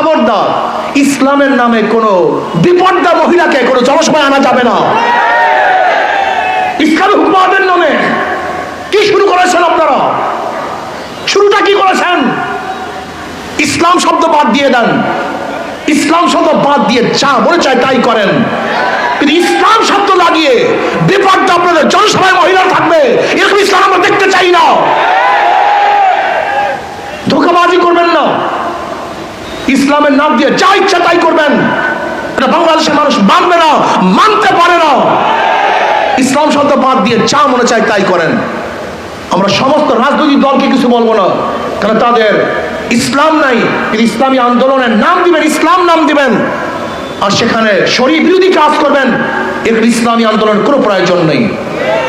খবরদার, ইসলামের নামে কোনো বিপর্দা মহিলাকে কোনো জনসভায় আনা যাবে না। ইসলামী হুকুমাতের নামে কি শুরু করেছেন আপনারা? শুরুটা কি করেছেন? ইসলাম শব্দ বাদ দিয়ে দেন। ইসলাম শব্দ বাদ দিয়ে যা মনে চায় তাই করেন। ইসলাম শব্দ লাগিয়ে বিপদটা আপনাদের জনসভায় মহিলা থাকবে এরকম ইসলাম আমরা দেখতে চাই না ধোকাবাজি করবেন না ইসলামের নাম দিয়ে যা ইচ্ছা তাই করবেন। এটা বাংলাদেশের মানুষ মানবে না, মানতে পারে না। ইসলাম শব্দ বাদ দিয়ে যা মনে চায় তাই করেন। আমরা সমস্ত রাজনৈতিক দলকে কিছু বলব না কারণ তাদের ইসলাম নাই, কিন্তু ইসলামী আন্দোলনের নাম দিবেন, ইসলাম নাম দিবেন। আর সেখানে শরীর বিরোধী কাজ করবেন এর ইসলামী আন্দোলনের কোনো প্রয়োজন নেই।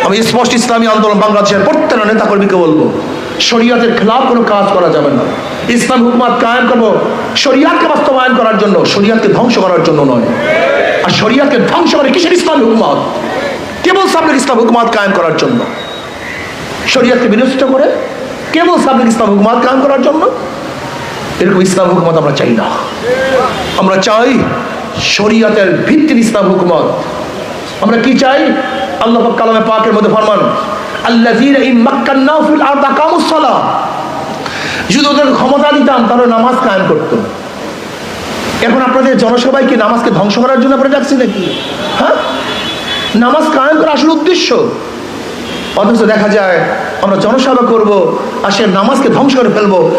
আমি স্পষ্ট ইসলামী আন্দোলন বাংলাদেশের প্রত্যেকটা নেতাকর্মীকে বলব। শরীয়তের খেলাফ কোনো কাজ করা যাবে না। ইসলাম হুকুমাত কায়েম করব শরিয়াতকে বাস্তবায়ন করার জন্য, শরিয়াতকে ধ্বংস করার জন্য নয়। আর শরিয়াতকে ধ্বংস করে কিসের ইসলাম হুকুমাত? কেবল সামনে ইসলাম হুকুমাত কায়েম করার জন্য। শরিয়াতকে বিনষ্ট করে কেবল সামনে ইসলাম হুকুমাত কায়েম করার জন্য। এরকম ইসলাম হুকুমত আমরা চাই না। আমরা চাই শরিয়াতের ভিত্তির ইসলাম হুকুমত। আমরা কি চাই? আল্লাহ কালামে পাকের মধ্যে ফরমান যদি ওদের ক্ষমতা নামাজ করতো এখন আপনাদের কি নামাজকে ধ্বংস করার জন্য আপনারা নাকি? হ্যাঁ? নামাজ আসল উদ্দেশ্য? অথচ দেখা যায়, আমরা জনসভা করব, আর সে নামাজকে ধ্বংস করে ফেলব।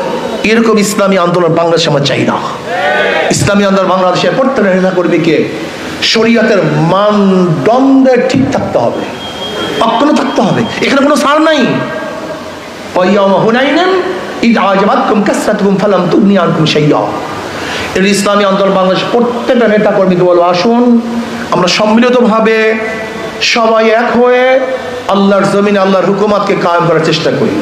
এরকম ইসলামী আন্দোলন বাংলাদেশে আমরা চাই না ইসলামী আন্দোলন বাংলাদেশের প্রত্যেক কর্মীকে শরীয়তের মানদণ্ডে ঠিক থাকতে হবে। অক্ষুণ্ণ থাকতে হবে। এখানে কোনো সার নাই। ওয়াইয়ামা হুনাইনান ইদ আজাবাতকুম কাসরাতুকুম ফালাম তুগনি শাইয়্যা এর ইসলামী আন্দোলন বাংলাদেশ প্রত্যেকটা নেতা কর্মীকে বলব আসুন। আমরা সম্মিলিতভাবে সবাই এক হয়ে আল্লাহর জমিনে, আল্লাহর হুকুমাতকে কায়েম করার চেষ্টা করি।